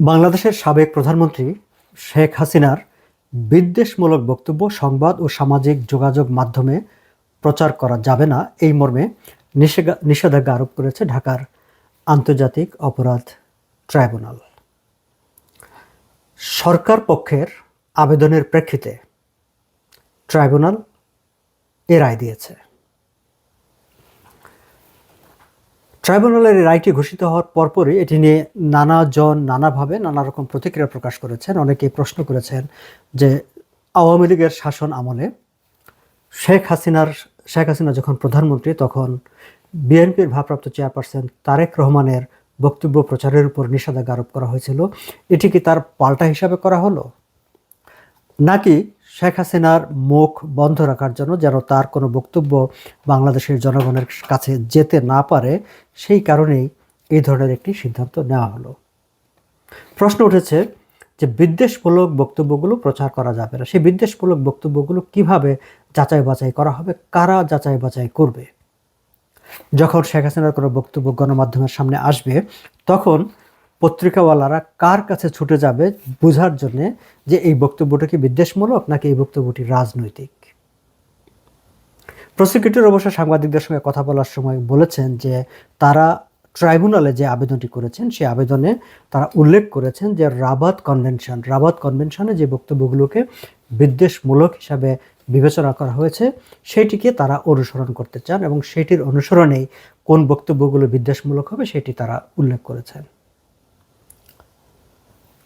বাংলাদেশের সাবেক প্রধানমন্ত্রী শেখ হাসিনার বিদ্বেষমূলক বক্তব্য সংবাদ ও সামাজিক যোগাযোগ মাধ্যমে প্রচার করা যাবে না এই মর্মে নিষেধা- নিষেধাজ্ঞা আরোপ করেছে ঢাকার আন্তর্জাতিক অপরাধ ট্রাইব্যুনাল। সরকার পক্ষের আবেদনের প্রেক্ষিতে ট্রাইব্যুনাল এ রায় দিয়েছে। ট্রাইব্যুনালের রায়টি ঘোষিত হওয়ার পরপরই এটি নিয়ে নানাজন নানাভাবে নানা রকম প্রতিক্রিয়া প্রকাশ করেছেন। অনেকেই প্রশ্ন করেছেন যে আওয়ামী লীগের শাসন আমলে শেখ হাসিনার শেখ হাসিনা যখন প্রধানমন্ত্রী, তখন বিএনপির ভারপ্রাপ্ত চেয়ারপারসন তারেক রহমানের বক্তব্য প্রচারের উপর নিষেধাজ্ঞা আরোপ করা হয়েছিল। এটি কি তার পাল্টা হিসাবে করা হলো? নাকি শেখ হাসিনার মুখ বন্ধ রাখার জন্য যেন তার কোনো বক্তব্য বাংলাদেশের জনগণের কাছে যেতে না পারে, সেই কারণেই এই ধরনের একটি সিদ্ধান্ত নেওয়া হলো। প্রশ্ন উঠেছে যে বিদ্বেষমূলক বক্তব্যগুলো প্রচার করা যাবে না। সেই বিদ্বেষমূলক বক্তব্যগুলো কীভাবে যাচাই বাছাই করা হবে, কারা যাচাই বাছাই করবে? যখন শেখ হাসিনার কোনো বক্তব্য গণমাধ্যমের সামনে আসবে, তখন পত্রিকাওয়ালারা কার কাছে ছুটে যাবে বোঝার জন্য যে এই বক্তব্যটা কি বিদ্বেষমূলক নাকি এই বক্তব্যটি রাজনৈতিক? প্রসিকিউটর অবশ্য সাংবাদিকদের সঙ্গে কথা বলার সময় বলেছেন যে তারা ট্রাইব্যুনালে যে আবেদনটি করেছেন, সেই আবেদনে তারা উল্লেখ করেছেন যে রাবাত কনভেনশন, রাবাত কনভেনশনে যে বক্তব্যগুলোকে বিদ্বেষমূলক হিসাবে বিবেচনা করা হয়েছে সেটিকে তারা অনুসরণ করতে চান এবং সেটির অনুসরণেই কোন বক্তব্যগুলো বিদ্বেষমূলক হবে সেটি তারা উল্লেখ করেছেন।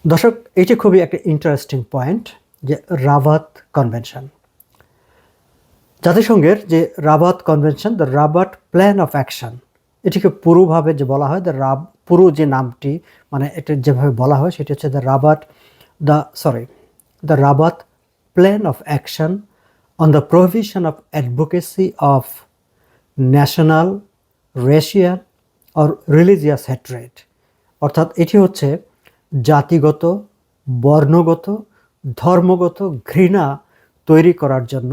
দর্শক, এটি খুবই একটা ইন্টারেস্টিং পয়েন্ট যে রাবাত কনভেনশন জাতিসংঘের যে Rabat convention the Rabat plan of action এটিকে পুরোভাবে যে বলা হয় দ্য রাব পুরো যে নামটি মানে এটা যেভাবে বলা হয়, সেটি হচ্ছে the Rabat the sorry the Rabat plan of action on the provision of advocacy of national racial or religious hatred অর্থাৎ এটি হচ্ছে জাতিগত, বর্ণগত, ধর্মগত ঘৃণা তৈরি করার জন্য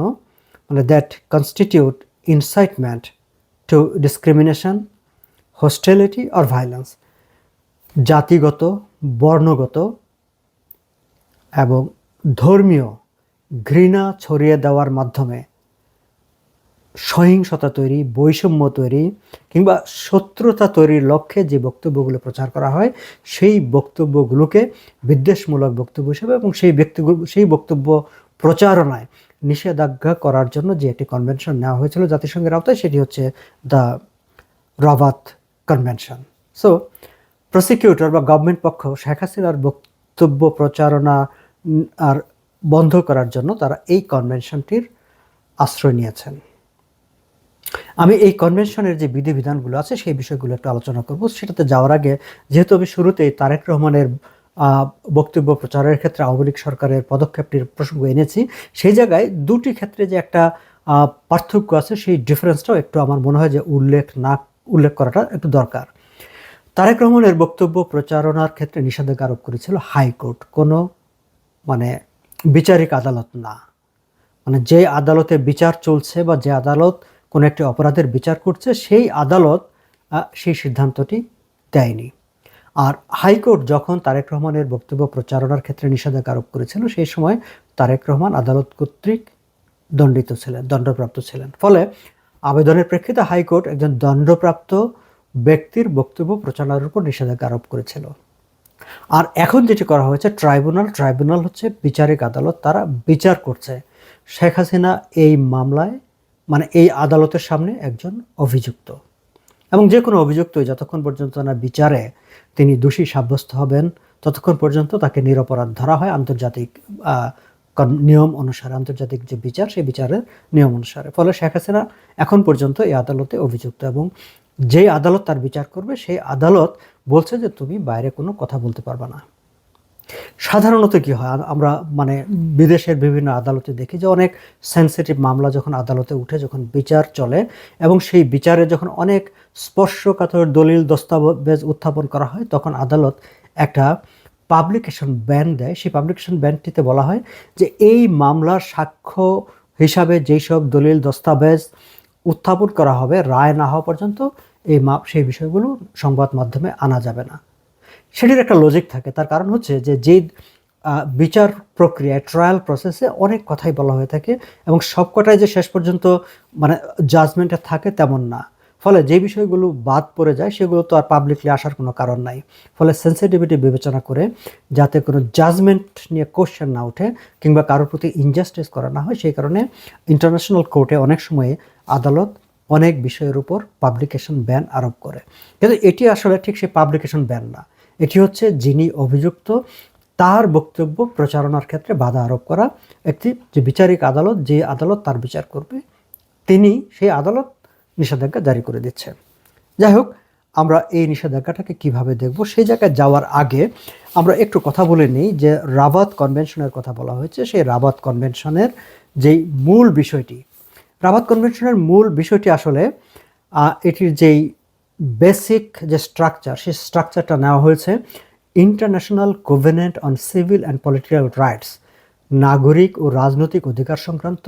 মানে that constitute incitement to discrimination hostility or violence জাতিগত, বর্ণগত এবং ধর্মীয় ঘৃণা ছড়িয়ে দেওয়ার মাধ্যমে সহিংসতা তৈরি, বৈষম্য তৈরি কিংবা শত্রুতা তৈরির লক্ষ্যে যে বক্তব্যগুলো প্রচার করা হয়, সেই বক্তব্যগুলোকে বিদ্বেষমূলক বক্তব্য হিসেবে এবং সেই ব্যক্তিগুলো সেই বক্তব্য প্রচারণায় নিষেধাজ্ঞা করার জন্য যে একটি কনভেনশন নেওয়া হয়েছিল জাতিসংঘের আওতায়, সেটি হচ্ছে the Rabat convention so prosecutor বা গভর্নমেন্ট পক্ষ শেখ হাসিনার বক্তব্য প্রচারণা আর বন্ধ করার জন্য তারা এই কনভেনশনটির আশ্রয় নিয়েছেন। আমি এই কনভেনশনের যে বিধিবিধানগুলো আছে, সেই বিষয়গুলো একটু আলোচনা করব। সেটাতে যাওয়ার আগে, যেহেতু আমি শুরুতেই তারেক রহমানের বক্তব্য প্রচারের ক্ষেত্রে আওয়ামী লীগ সরকারের পদক্ষেপটির প্রসঙ্গ এনেছি, সেই জায়গায় দুটি ক্ষেত্রে যে একটা পার্থক্য আছে, সেই ডিফারেন্সটাও একটু আমার মনে হয় যে উল্লেখ না, উল্লেখ করাটা একটু দরকার। তারেক রহমানের বক্তব্য প্রচারণার ক্ষেত্রে নিষেধাজ্ঞা আরোপ করেছিল হাইকোর্ট। কোনো মানে বিচারিক আদালত না। মানে যে আদালতে বিচার চলছে বা যে আদালত কোনো একটি অপরাধের বিচার করছে, সেই আদালত সেই সিদ্ধান্তটি দেয়নি। আর হাইকোর্ট যখন তারেক রহমানের বক্তব্য প্রচারণার ক্ষেত্রে নিষেধাজ্ঞা আরোপ করেছিল, সেই সময় তারেক রহমান আদালত কর্তৃক দণ্ডিত ছিলেন, দণ্ডপ্রাপ্ত ছিলেন। ফলে আবেদনের প্রেক্ষিতে হাইকোর্ট একজন দণ্ডপ্রাপ্ত ব্যক্তির বক্তব্য প্রচারণার উপর নিষেধাজ্ঞা আরোপ করেছিল। আর এখন যেটি করা হয়েছে, ট্রাইব্যুনাল ট্রাইব্যুনাল হচ্ছে বিচারিক আদালত, তারা বিচার করছে। শেখ হাসিনা এই মামলায় মানে এই আদালতের সামনে একজন অভিযুক্ত। এবং যে কোনো অভিযুক্তই যতক্ষণ পর্যন্ত না বিচারে, তিনি দোষী সাব্যস্ত হবেন, ততক্ষণ পর্যন্ত তাকে নিরপরাধ ধরা হয়। আন্তর্জাতিক নিয়ম অনুসারে, আন্তর্জাতিক যে বিচার, সেই বিচারের নিয়ম অনুসারে। ফলে শেখ হাসিনা এখন পর্যন্ত এই আদালতে অভিযুক্ত এবং যেই আদালত তার বিচার করবে, সেই আদালত বলছে যে, তুমি বাইরে কোনো কথা বলতে পারবে না। সাধারণত কি হয়? আমরা মানে বিদেশের বিভিন্ন আদালতে দেখি যে অনেক সেন্সিটিভ মামলা যখন আদালতে উঠে, যখন বিচার চলে এবং সেই বিচারে যখন অনেক স্পর্শকাতর দলিল, দস্তাবেজ উত্থাপন করা হয়, তখন আদালত একটা পাবলিকেশন ব্যান দেয়। সেই পাবলিকেশন ব্যানটিতে বলা হয় যে এই মামলার সাক্ষ্য হিসাবে যেই সব দলিল, দস্তাবেজ উত্থাপন করা হবে, রায় না হওয়া পর্যন্ত এই মা সেই বিষয়গুলো সংবাদ মাধ্যমে আনা যাবে না। সেটির একটা লজিক থাকে। তার কারণ হচ্ছে যে যেই বিচার প্রক্রিয়ায় ট্রায়াল প্রসেসে অনেক কথাই বলা হয়ে থাকে এবং সবকটাই যে শেষ পর্যন্ত মানে জাজমেন্টে থাকে তেমন না। ফলে যে বিষয়গুলো বাদ পড়ে যায়, সেগুলো তো আর পাবলিকলি আসার কোনো কারণ নাই। ফলে সেন্সিটিভিটি বিবেচনা করে যাতে কোনো জাজমেন্ট নিয়ে কোশ্চেন না ওঠে কিংবা কারোর প্রতি ইনজাস্টিস করা না হয়, সেই কারণে ইন্টারন্যাশনাল কোর্টে অনেক সময়ে আদালত অনেক বিষয়ের উপর পাবলিকেশন ব্যান আরোপ করে। কিন্তু এটি আসলে ঠিক সেই পাবলিকেশন ব্যান না। এটি হচ্ছে যিনি অভিযুক্ত, তার বক্তব্য প্রচারণার ক্ষেত্রে বাধা আরোপ করা, একটি যে বিচারিক আদালত, যে আদালত তার বিচার করবে, তিনি সেই আদালত নিষেধাজ্ঞা জারি করে দিচ্ছেন যাই হোক, আমরা এই নিষেধাজ্ঞাটাকে কীভাবে দেখব, সেই জায়গায় যাওয়ার আগে আমরা একটু কথা বলে নিই যে রাবাত কনভেনশনের কথা বলা হয়েছে। সেই রাবাত কনভেনশনের যেই মূল বিষয়টি, রাবাত কনভেনশনের মূল বিষয়টি আসলে এটির যেই বেসিক যে স্ট্রাকচার সেই স্ট্রাকচারটা নেওয়া হয়েছে international covenant on civil and political rights নাগরিক ও রাজনৈতিক অধিকার সংক্রান্ত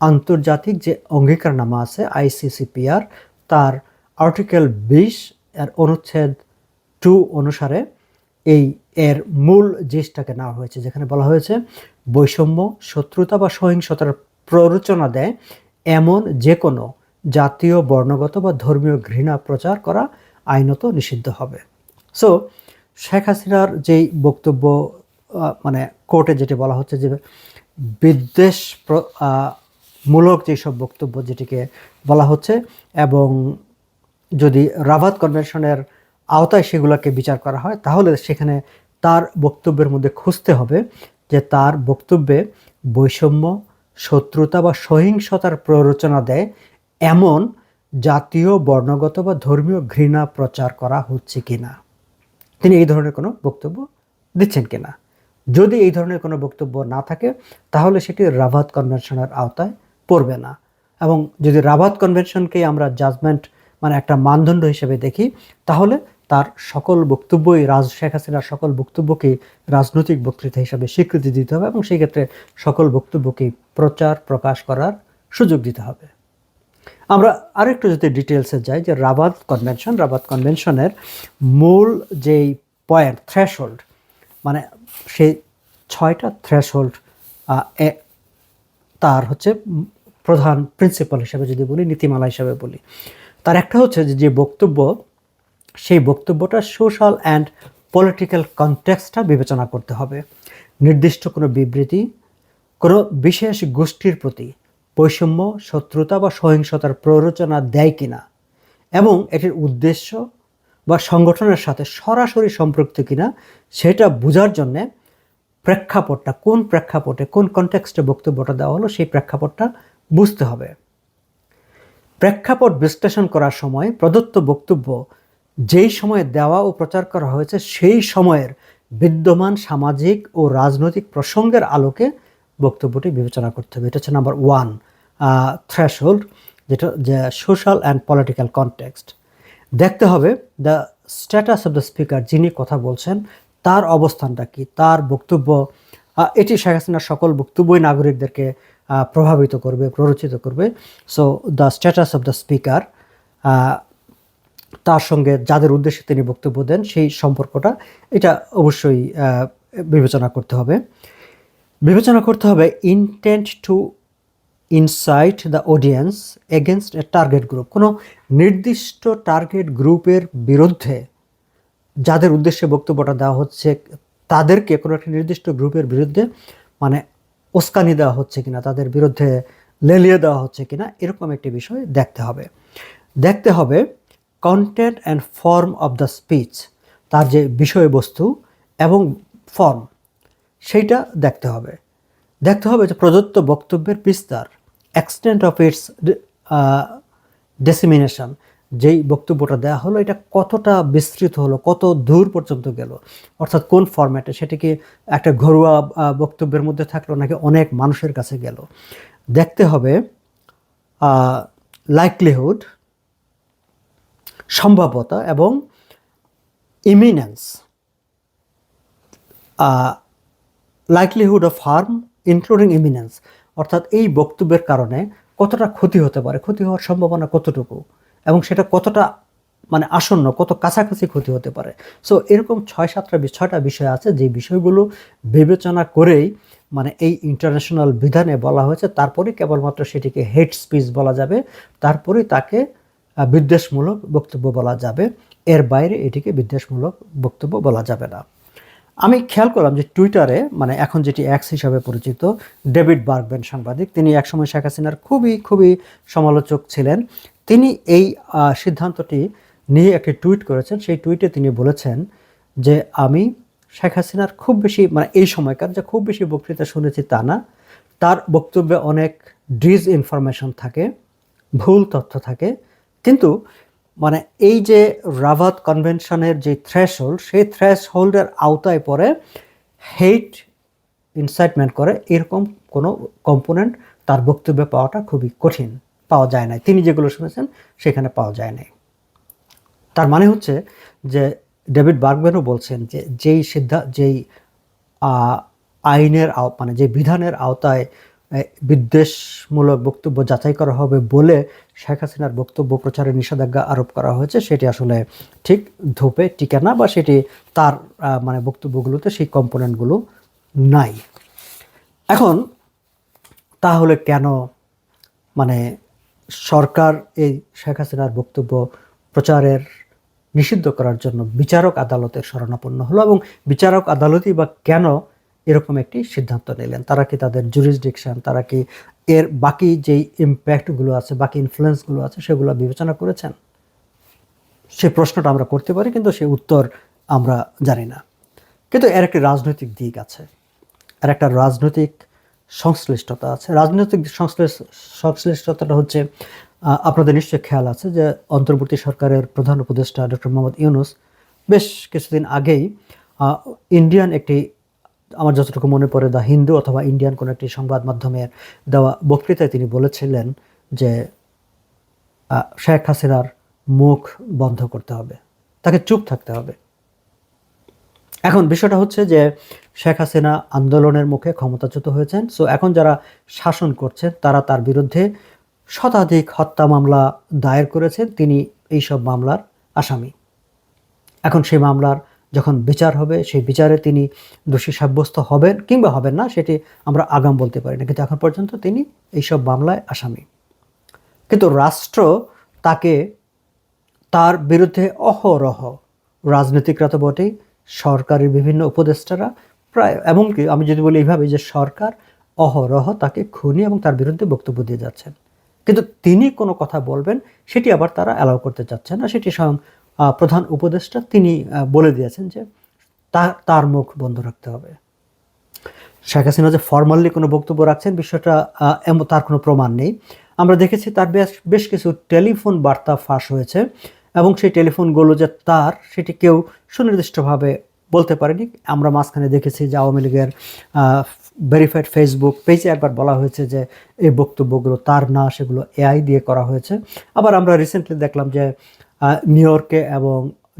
আন্তর্জাতিক যে অঙ্গীকারনামা আছে আইসিসিপিআর তার আর্টিকেল বিশ এর অনুচ্ছেদ টু অনুসারে এই এর মূল জিনিসটাকে নেওয়া হয়েছে, যেখানে বলা হয়েছে বৈষম্য, শত্রুতা বা সহিংসতার প্ররোচনা দেয় এমন যে কোনো জাতীয়, বর্ণগত বা ধর্মীয় ঘৃণা প্রচার করা আইনত নিষিদ্ধ হবে। সো শেখ হাসিনার যেই বক্তব্য মানে কোর্টে যেটি বলা হচ্ছে যে বিদ্বেষ মূলক যেসব বক্তব্য যেটিকে বলা হচ্ছে এবং যদি রাভাত কনভেনশনের আওতায় সেগুলোকে বিচার করা হয়, তাহলে সেখানে তার বক্তব্যের মধ্যে খুঁজতে হবে যে তার বক্তব্যে বৈষম্য, শত্রুতা বা সহিংসতার প্ররোচনা দেয় এমন জাতীয়, বর্ণগত বা ধর্মীয় ঘৃণা প্রচার করা হচ্ছে কিনা? তিনি এই ধরনের কোনো বক্তব্য দিচ্ছেন কিনা? যদি এই ধরনের কোনো বক্তব্য না থাকে, তাহলে সেটি রাভাত কনভেনশনের আওতায় পড়বে না। এবং যদি রাভাত কনভেনশনকে আমরা জাজমেন্ট মানে একটা মানদণ্ড হিসেবে দেখি, তাহলে তার সকল বক্তব্যই রাজ, শেখ হাসিনার সকল বক্তব্যকেই রাজনৈতিক বক্তৃতা হিসাবে স্বীকৃতি দিতে হবে এবং সেই ক্ষেত্রে সকল বক্তব্যকেই প্রচার, প্রকাশ করার সুযোগ দিতে হবে। আমরা আরেকটু যদি ডিটেলসে যাই, যে রাবাত কনভেনশন রাবাত কনভেনশনের মূল যেই পয়েন্ট থ্রেশহোল্ড মানে সেই ছয়টা থ্রেশহোল্ড তার হচ্ছে প্রধান প্রিন্সিপাল হিসাবে যদি বলি, নীতিমালা হিসাবে বলি। তার একটা হচ্ছে যে বক্তব্য, সেই বক্তব্যটা সোশ্যাল অ্যান্ড পলিটিক্যাল কনটেক্সটটা বিবেচনা করতে হবে। নির্দিষ্ট কোনো বিবৃতি, কোনো বিশেষ গোষ্ঠীর প্রতি বৈষম্য, শত্রুতা বা সহিংসতার প্ররোচনা দেয় কিনা? এবং এটির উদ্দেশ্য বা সংগঠনের সাথে সরাসরি সম্পৃক্ত কিনা, সেটা বোঝার জন্যে প্রেক্ষাপটটা, কোন প্রেক্ষাপটে, কোন কনটেক্সটে বক্তব্যটা দেওয়া হলো, সেই প্রেক্ষাপটটা বুঝতে হবে। প্রেক্ষাপট বিশ্লেষণ করার সময় প্রদত্ত বক্তব্য যেই সময়ে দেওয়া ও প্রচার করা হয়েছে, সেই সময়ের বিদ্যমান সামাজিক ও রাজনৈতিক প্রসঙ্গের আলোকে বক্তব্যটি বিবেচনা করতে হবে। এটা হচ্ছে নাম্বার ওয়ান থ্রেশহোল্ড যেটা যে সোশ্যাল অ্যান্ড পলিটিক্যাল কনটেক্সট দেখতে হবে the status of the speaker যিনি কথা বলছেন, তার অবস্থানটা কি, তার বক্তব্য এটি শেখ হাসিনার সকল বক্তব্যই নাগরিকদেরকে প্রভাবিত করবে, প্ররোচিত করবে। So the status of the speaker তার সঙ্গে যাদের উদ্দেশ্যে তিনি বক্তব্য দেন, সেই সম্পর্কটা এটা অবশ্যই বিবেচনা করতে হবে। বিবেচনা করতে হবে intent to incite the audience against a target group কোনো নির্দিষ্ট টার্গেট গ্রুপের বিরুদ্ধে যাদের উদ্দেশ্যে বক্তব্যটা দেওয়া হচ্ছে, তাদেরকে কোনো একটা নির্দিষ্ট গ্রুপের বিরুদ্ধে মানে উস্কানি দেওয়া হচ্ছে কিনা, তাদের বিরুদ্ধে লেলিয়ে দেওয়া হচ্ছে কিনা, এরকম একটি বিষয় দেখতে হবে। দেখতে হবে content and form of the speech তার যে বিষয়বস্তু এবং ফর্ম সেইটা দেখতে হবে। দেখতে হবে যে প্রদত্ত বক্তব্যের বিস্তার এক্সটেন্ট অফ ইটস ডেসিমিনেশন যেই বক্তব্যটা দেওয়া হলো, এটা কতটা বিস্তৃত হলো, কত দূর পর্যন্ত গেল, অর্থাৎ কোন ফরম্যাটে সেটা কি একটা ঘরোয়া বক্তব্যের মধ্যে থাকল নাকি অনেক মানুষের কাছে গেল। দেখতে হবে লাইকলিহুড সম্ভাব্যতা এবং imminence likelihood of harm including imminence অর্থাৎ এই বক্তব্যের কারণে কতটা ক্ষতি হতে পারে, ক্ষতি হওয়ার সম্ভাবনা কতটুকু, এবং সেটা কতটা মানে আসন্ন, কত কাছাকাছি ক্ষতি হতে পারে। সো এরকম ছয় সাতটা ছয়টা বিষয় আছে, যে বিষয়গুলো বিবেচনা করেই মানে এই ইন্টারন্যাশনাল বিধানে বলা হয়েছে, তারপরে কেবলমাত্র সেটিকে হেড স্পিচ বলা যাবে, তারপরে তাকে বিদ্বেষমূলক বক্তব্য বলা যাবে, এর বাইরে এটিকে বিদ্বেষমূলক বক্তব্য বলা যাবে না। আমি খেয়াল করলাম যে টুইটারে মানে এখন যেটি এক্স হিসাবে পরিচিত ডেভিড বার্গবেন সাংবাদিক, তিনি একসময় শেখ হাসিনার খুবই খুবই সমালোচক ছিলেন। তিনি এই সিদ্ধান্তটি নিয়ে একটি টুইট করেছেন। সেই টুইটে তিনি বলেছেন যে, আমি শেখ হাসিনার খুব বেশি মানে এই সময়কার যে খুব বেশি বক্তৃতা শুনেছি তা না। তার বক্তব্যে অনেক ডিস ইনফরমেশন থাকে, ভুল তথ্য থাকে। কিন্তু মানে এই যে রাভাত কনভেনশনের যে থ্রেশ হোল্ড সেই থ্রেশ হোল্ডের আওতায় পড়ে হেইট ইনসাইটমেন্ট করে, এরকম কোনো কম্পোনেন্ট তার বক্তব্যে পাওয়াটা খুবই কঠিন। পাওয়া যায় না তিনি যেগুলো শুনেছেন, সেখানে পাওয়া যায় নাই। তার মানে হচ্ছে যে ডেভিড বার্গম্যানও বলছেন যে যেই সিদ্ধা, যেই আইনের মানে যে বিধানের আওতায় বিদ্বেষমূলক বক্তব্য যাচাই করা হবে বলে শেখ হাসিনার বক্তব্য প্রচারে নিষেধাজ্ঞা আরোপ করা হয়েছে। সেটি আসলে ঠিক ধূপে টিকে না বা সেটি তার মানে বক্তব্যগুলোতে সেই কম্পোনেন্টগুলো নাই। এখন তাহলে কেন মানে সরকার এই শেখ হাসিনার বক্তব্য প্রচারের নিষিদ্ধ করার জন্য বিচারক আদালতের শরণাপন্ন হলো এবং বিচারক আদালতই বা কেন এরকম একটি সিদ্ধান্ত নিলেন। তারা কি তাদের জুরিসডিকশন তারা কি এর বাকি যেই ইম্প্যাক্টগুলো আছে, বাকি ইনফ্লুয়েন্সগুলো আছে, সেগুলো বিবেচনা করেছেন? সে প্রশ্নটা আমরা করতে পারি, কিন্তু সে উত্তর আমরা জানি না। কিন্তু এর একটি রাজনৈতিক দিক আছে। আর একটা রাজনৈতিক সংশ্লিষ্টতা আছে। রাজনৈতিক সংশ্লিষ্ট, সংশ্লিষ্টতাটা হচ্ছে আপনাদের নিশ্চয়ই খেয়াল আছে যে অন্তর্বর্তী সরকারের প্রধান উপদেষ্টা ডক্টর মোহাম্মদ ইউনুস বেশ কিছুদিন আগেই ইন্ডিয়ান একটি আমার যতটুকু মনে পড়ে দ্য হিন্দু অথবা ইন্ডিয়ান কোনো একটি সংবাদ মাধ্যমের দেওয়া বক্তৃতায় তিনি বলেছিলেন যে শেখ হাসিনার মুখ বন্ধ করতে হবে, তাকে চুপ থাকতে হবে। এখন বিষয়টা হচ্ছে যে, শেখ হাসিনা আন্দোলনের মুখে ক্ষমতাচ্যুত হয়েছেন সো এখন যারা শাসন করছেন, তারা তার বিরুদ্ধে শতাধিক হত্যা মামলা দায়ের করেছেন, তিনি এইসব মামলার আসামি। এখন সেই মামলার যখন বিচার হবে, সেই বিচারে তিনি দোষী সাব্যস্ত হবেন কিংবা হবেন না, সেটি আমরা আগাম বলতে পারি না। কিন্তু এখন পর্যন্ত তিনি এইসব মামলায় আসামি। কিন্তু রাষ্ট্র তাকে তার বিরুদ্ধে অহরহ রাজনীতিকরা তো বটেই, সরকারের বিভিন্ন উপদেষ্টারা প্রায়, এমনকি আমি যদি বলি এইভাবে যে সরকার অহরহ তাকে খুনি এবং তার বিরুদ্ধে বক্তব্য দিয়ে যাচ্ছেন। কিন্তু তিনি কোনো কথা বলবেন, সেটি আবার তারা অ্যালাউ করতে চাচ্ছেন না, সেটি স্বয়ং প্রধান উপদেষ্টা, তিনি বলে দিয়েছেন যে তার মুখ বন্ধ রাখতে হবে। শেখ হাসিনা যে ফর্মালি কোনো বক্তব্য রাখছেন, বিষয়টা এমন, তার কোনো প্রমাণ নেই। আমরা দেখেছি তার বেশ বেশ কিছু টেলিফোন বার্তা ফাঁস হয়েছে এবং সেই টেলিফোনগুলো যে তার, সেটি কেউ সুনির্দিষ্টভাবে বলতে পারেনি। আমরা মাঝখানে দেখেছি যে আওয়ামী লীগের ভেরিফাইড ফেসবুক পেজে একবার বলা হয়েছে যে এই বক্তব্যগুলো তার না, সেগুলো এআই দিয়ে করা হয়েছে। আবার আমরা রিসেন্টলি দেখলাম যে নিউ ইয়র্কে এবং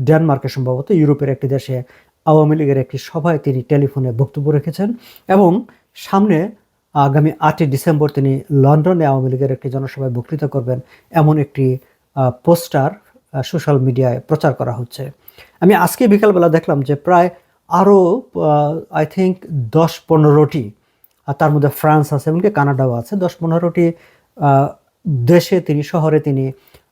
ডেনমার্কে সম্ভবত ইউরোপের একটি দেশে আওয়ামী লীগের একটি সভায় তিনি টেলিফোনে বক্তব্য রেখেছেন এবং সামনে আগামী আটই ডিসেম্বর তিনি লন্ডনে আওয়ামী লীগের একটি জনসভায় বক্তৃতা করবেন এমন একটি পোস্টার সোশ্যাল মিডিয়ায় প্রচার করা হচ্ছে। আমি আজকে বিকালবেলা দেখলাম যে প্রায় আরও আই থিঙ্ক দশ পনেরোটি তার মধ্যে ফ্রান্স আছে, এমনকি কানাডাও আছে, দশ পনেরোটি দেশে তিনি, শহরে তিনি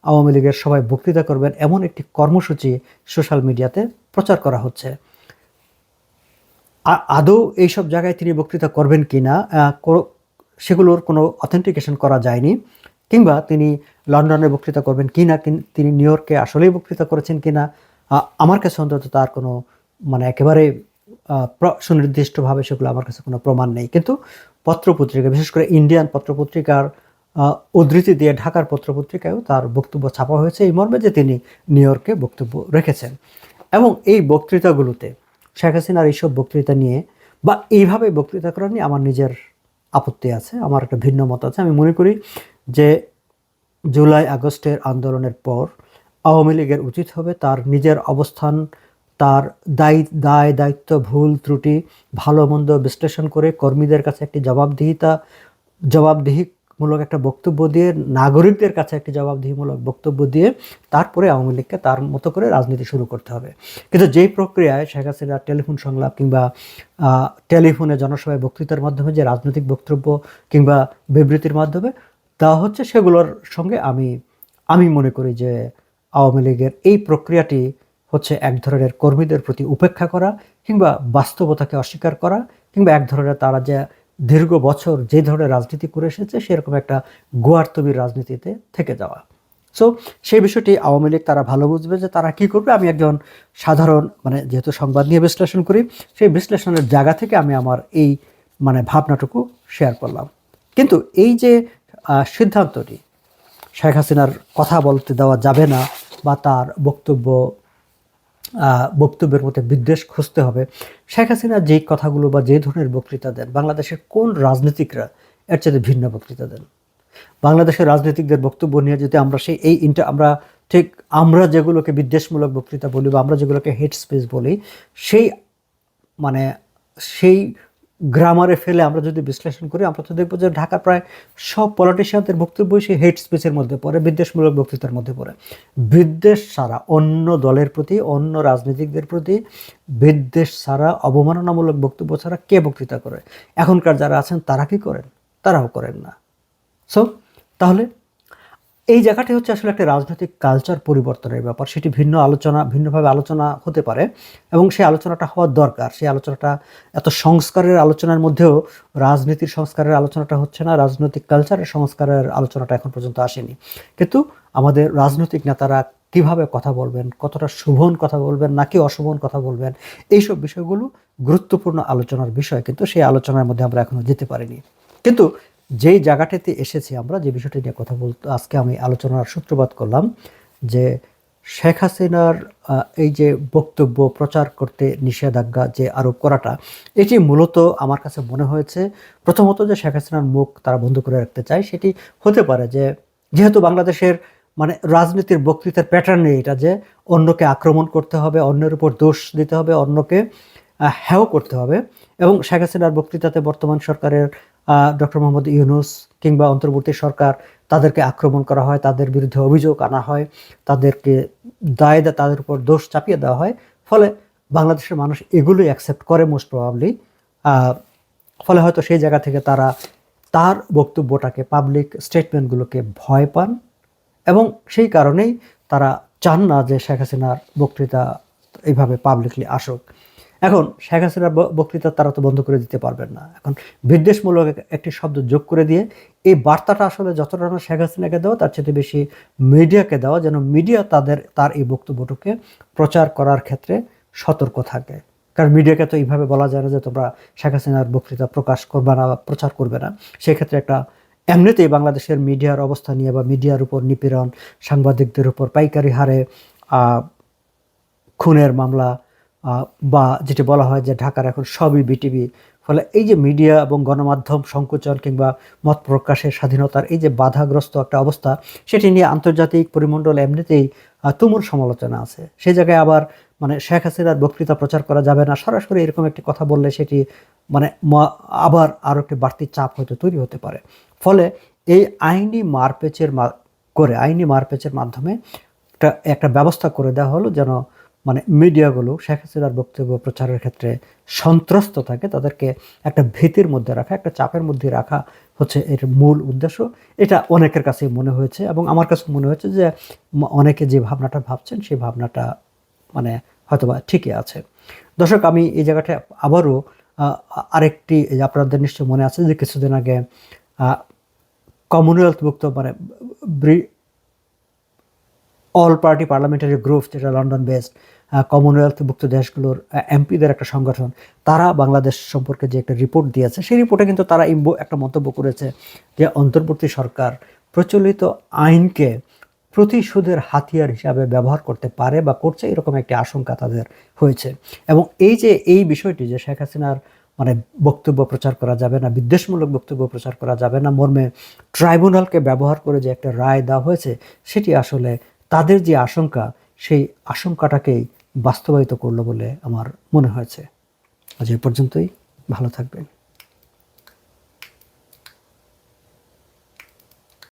আওয়ামী লীগের সবাই বক্তৃতা করবেন এমন একটি কর্মসূচি সোশ্যাল মিডিয়াতে প্রচার করা হচ্ছে। আদৌ এইসব জায়গায় তিনি বক্তৃতা করবেন কি না সেগুলোর কোনো অথেন্টিকেশন করা যায়নি, কিংবা তিনি লন্ডনে বক্তৃতা করবেন কি না তিনি নিউ ইয়র্কে আসলেই বক্তৃতা করেছেন কি না আমার কাছে অন্তত তার কোনো মানে একেবারে সুনির্দিষ্টভাবে সেগুলো আমার কাছে কোনো প্রমাণ নেই। কিন্তু পত্রপত্রিকা, বিশেষ করে ইন্ডিয়ান পত্রপত্রিকার উদ্ধৃতি দিয়ে ঢাকার পত্রপত্রিকায়ও তার বক্তব্য ছাপা হয়েছে। এই মর্মে যে তিনি নিউ ইয়র্কে বক্তব্য রেখেছেন। এবং এই বক্তৃতাগুলোতে শেখ হাসিনার এইসব বক্তৃতা নিয়ে বা এইভাবে বক্তৃতা করা নিয়ে আমার নিজের আপত্তি আছে, আমার একটা ভিন্ন মত আছে। আমি মনে করি যে জুলাই আগস্টের আন্দোলনের পর আওয়ামী লীগের উচিত হবে তার নিজের অবস্থান, তার দায়ী, দায়, দায়িত্ব, ভুল, ত্রুটি, ভালো, মন্দ বিশ্লেষণ করে কর্মীদের কাছে একটি জবাবদিহিতা, জবাবদিহি মূলক একটা বক্তব্য দিয়ে, নাগরিকদের কাছে একটি জবাবদিহিমূলক বক্তব্য দিয়ে তারপরে আওয়ামী লীগকে তার মতো করে রাজনীতি শুরু করতে হবে। কিন্তু যেই প্রক্রিয়ায় শেখ হাসিনা টেলিফোন সংলাপ কিংবা টেলিফোনে জনসভায় বক্তৃতার মাধ্যমে যে রাজনৈতিক বক্তব্য কিংবা বিবৃতির মাধ্যমে, তা হচ্ছে সেগুলোর সঙ্গে আমি আমি মনে করি যে আওয়ামী লীগের এই প্রক্রিয়াটি হচ্ছে এক ধরনের কর্মীদের প্রতি উপেক্ষা করা কিংবা বাস্তবতাকে অস্বীকার করা কিংবা এক ধরনের তারা যে দীর্ঘ বছর যে ধরনের রাজনীতি করে এসেছে, সেরকম একটা গোয়ার্তবির রাজনীতিতে থেকে যাওয়া। সো সেই বিষয়টি আওয়ামী লীগ তারা ভালো বুঝবে যে তারা কি করবে। আমি একজন সাধারণ মানে যেহেতু সংবাদ নিয়ে বিশ্লেষণ করি, সেই বিশ্লেষণের জায়গা থেকে আমি আমার এই মানে ভাবনাটুকু শেয়ার করলাম। কিন্তু এই যে সিদ্ধান্তটি, শেখ হাসিনার কথা বলতে দেওয়া যাবে না বা তার বক্তব্য বক্তব্যের মধ্যে বিদ্বেষ খুঁজতে হবে। শেখ হাসিনা যেই কথাগুলো বা যে ধরনের বক্তৃতা দেন, বাংলাদেশের কোন রাজনীতিকরা এর চেয়ে ভিন্ন বক্তৃতা দেন? বাংলাদেশের রাজনীতিকদের বক্তব্য নিয়ে যদি আমরা সেই এই ইন্টার আমরা ঠিক আমরা যেগুলোকে বিদ্বেষমূলক বক্তৃতা বলি বা আমরা যেগুলোকে হেড স্পেস বলি, সেই মানে সেই গ্রামারে ফেলে আমরা যদি বিশ্লেষণ করি, আমরা তো দেখব যে ঢাকার প্রায় সব পলিটিশিয়ানদের বক্তব্যই সেই হেড স্পেসের মধ্যে পড়ে, বিদ্বেষমূলক বক্তৃতার মধ্যে পড়ে। বিদ্বেষ ছাড়া অন্য দলের প্রতি, অন্য রাজনীতিকদের প্রতি বিদ্বেষ ছাড়া, অবমাননামূলক বক্তব্য ছাড়া কে বক্তৃতা করে? এখনকার যারা আছেন, তারা কি করেন? তারাও করেন না। সো তাহলে এই জায়গাটি হচ্ছে আসলে একটা রাজনৈতিক কালচার পরিবর্তনের ব্যাপার। সেটি ভিন্ন আলোচনা, ভিন্নভাবে আলোচনা হতে পারে এবং সেই আলোচনাটা হওয়ার দরকার। সেই আলোচনাটা এত সংস্কারের আলোচনার মধ্যেও রাজনীতির সংস্কারের আলোচনাটা হচ্ছে না, রাজনৈতিক কালচারের সংস্কারের আলোচনাটা এখন পর্যন্ত আসেনি। কিন্তু আমাদের রাজনৈতিক নেতারা কীভাবে কথা বলবেন, কতটা শুভন কথা বলবেন, নাকি অশুভন কথা বলবেন, এইসব বিষয়গুলো গুরুত্বপূর্ণ আলোচনার বিষয়। কিন্তু সেই আলোচনার মধ্যে আমরা এখনও যেতে পারিনি। কিন্তু যেই জায়গাটাতে এসেছি আমরা যে বিষয়টি নিয়ে কথা বলতে আজকে আমি আলোচনার সূত্রপাত করলাম যে শেখ হাসিনার এই যে বক্তব্য প্রচার করতে নিষেধাজ্ঞা যে আরোপ করাটা এটি মূলত আমার কাছে মনে হয়েছে প্রথমত যে শেখ হাসিনার মুখ তারা বন্ধ করে রাখতে চায় সেটি হতে পারে যে যেহেতু বাংলাদেশের মানে রাজনীতির বক্তৃতার প্যাটার্ন এটা যে অন্যকে আক্রমণ করতে হবে অন্যের উপর দোষ দিতে হবে অন্যকে আহ, হেয় করতে হবে এবং শেখ হাসিনার বক্তৃতাতে বর্তমান সরকারের ডক্টর মোহাম্মদ ইউনুস কিংবা অন্তর্বর্তী সরকার তাদেরকে আক্রমণ করা হয়, তাদের বিরুদ্ধে অভিযোগ আনা হয়, তাদেরকে দায় তাদের উপর দোষ চাপিয়ে দেওয়া হয়। ফলে বাংলাদেশের মানুষ এগুলোই অ্যাকসেপ্ট করে মোস্ট প্রবাবলি ফলে হয়তো সেই জায়গা থেকে তারা তার বক্তব্যটাকে পাবলিক স্টেটমেন্টগুলোকে ভয় পান এবং সেই কারণেই তারা চান না যে শেখ হাসিনার বক্তৃতা এইভাবে পাবলিকলি আসুক। এখন শেখ হাসিনার বক্তৃতা তারা তো বন্ধ করে দিতে পারবেন না। এখন বিদ্বেষমূলক একটি শব্দ যোগ করে দিয়ে এই বার্তাটা আসলে যতটা না শেখ হাসিনাকে দেওয়া, তার চেয়ে বেশি মিডিয়াকে দেওয়া, যেন মিডিয়া তাদের, তার এই বক্তব্যটাকে প্রচার করার ক্ষেত্রে সতর্ক থাকে। কারণ মিডিয়াকে তো এইভাবে বলা যায় না যে তোমরা শেখ হাসিনার বক্তৃতা প্রকাশ করবে না প্রচার করবে না। সেক্ষেত্রে একটা এমনিতেই বাংলাদেশের মিডিয়ার অবস্থা নিয়ে বা মিডিয়ার উপর নিপীড়ন, সাংবাদিকদের উপর পাইকারি হারে খুনের মামলা বা যেটি বলা হয় যে ঢাকার এখন সবই বিটিভি ফলে এই যে মিডিয়া এবং গণমাধ্যম সংকোচন কিংবা মত প্রকাশের স্বাধীনতার এই যে বাধাগ্রস্ত একটা অবস্থা, সেটি নিয়ে আন্তর্জাতিক পরিমণ্ডল এমনিতেই তুমুল সমালোচনা আছে। সেই জায়গায় আবার মানে শেখ হাসিনার বক্তৃতা প্রচার করা যাবে না। সরাসরি এরকম একটি কথা বললে সেটি মানে আবার আরও একটি বাড়তি চাপ হয়তো তৈরি হতে পারে। ফলে এই আইনি মারপেচের করে, আইনি মারপেচের মাধ্যমে একটা একটা ব্যবস্থা করে দেওয়া হলো যেন মানে মিডিয়াগুলো শেখ হাসিনার বক্তব্য প্রচারের ক্ষেত্রে সন্ত্রস্ত থাকে, তাদেরকে একটা ভীতির মধ্যে রাখা, একটা চাপের মধ্যে রাখা হচ্ছে এর মূল উদ্দেশ্য। এটা অনেকের কাছে মনে হয়েছে এবং আমার কাছে মনে হয়েছে যে অনেকে যে ভাবনাটা ভাবছেন, সেই ভাবনাটা মানে হয়তোবা ঠিকই আছে। দর্শক, আমি এই জায়গাটা আবারও আরেকটি আপনাদের নিশ্চয় মনে আছে যে কিছুদিন আগে কমনওয়েলথভুক্ত মানে অল পার্টি পার্লামেন্টারি গ্রুপ, যেটা লন্ডন বেসড কমনওয়েলথভুক্ত দেশগুলোর এমপিদের একটা সংগঠন, তারা বাংলাদেশ সম্পর্কে যে একটা রিপোর্ট দিয়েছে, সেই রিপোর্টে কিন্তু তারা একটা মন্তব্য করেছে যে অন্তর্বর্তী সরকার প্রচলিত আইনকে প্রতিশোধের হাতিয়ার হিসাবে ব্যবহার করতে পারে বা করছে, এরকম একটি আশঙ্কা তাদের হয়েছে। এবং এই যে, এই বিষয়টি যে শেখ হাসিনার মানে বক্তব্য প্রচার করা যাবে না, বিদ্বেষমূলক বক্তব্য প্রচার করা যাবে না, মর্মে ট্রাইব্যুনালকে ব্যবহার করে যে একটা রায় দেওয়া হয়েছে, সেটি আসলে তাদের যে আশঙ্কা, সেই আশঙ্কাটাকেই বাস্তবায়িত করল বলে আমার মনে হয়েছে। আজ এ পর্যন্তই। ভালো থাকবেন।